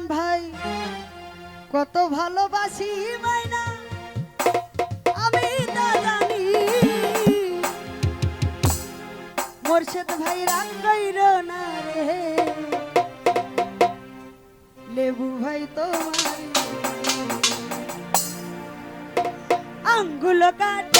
মজ্জম ভাই, কত ভালোবাসি মাইনা, আমি না জানি। মোর্শেদ ভাই রাগ কইর না রে, লেবু ভাই তোমার আঙ্গুল কাটে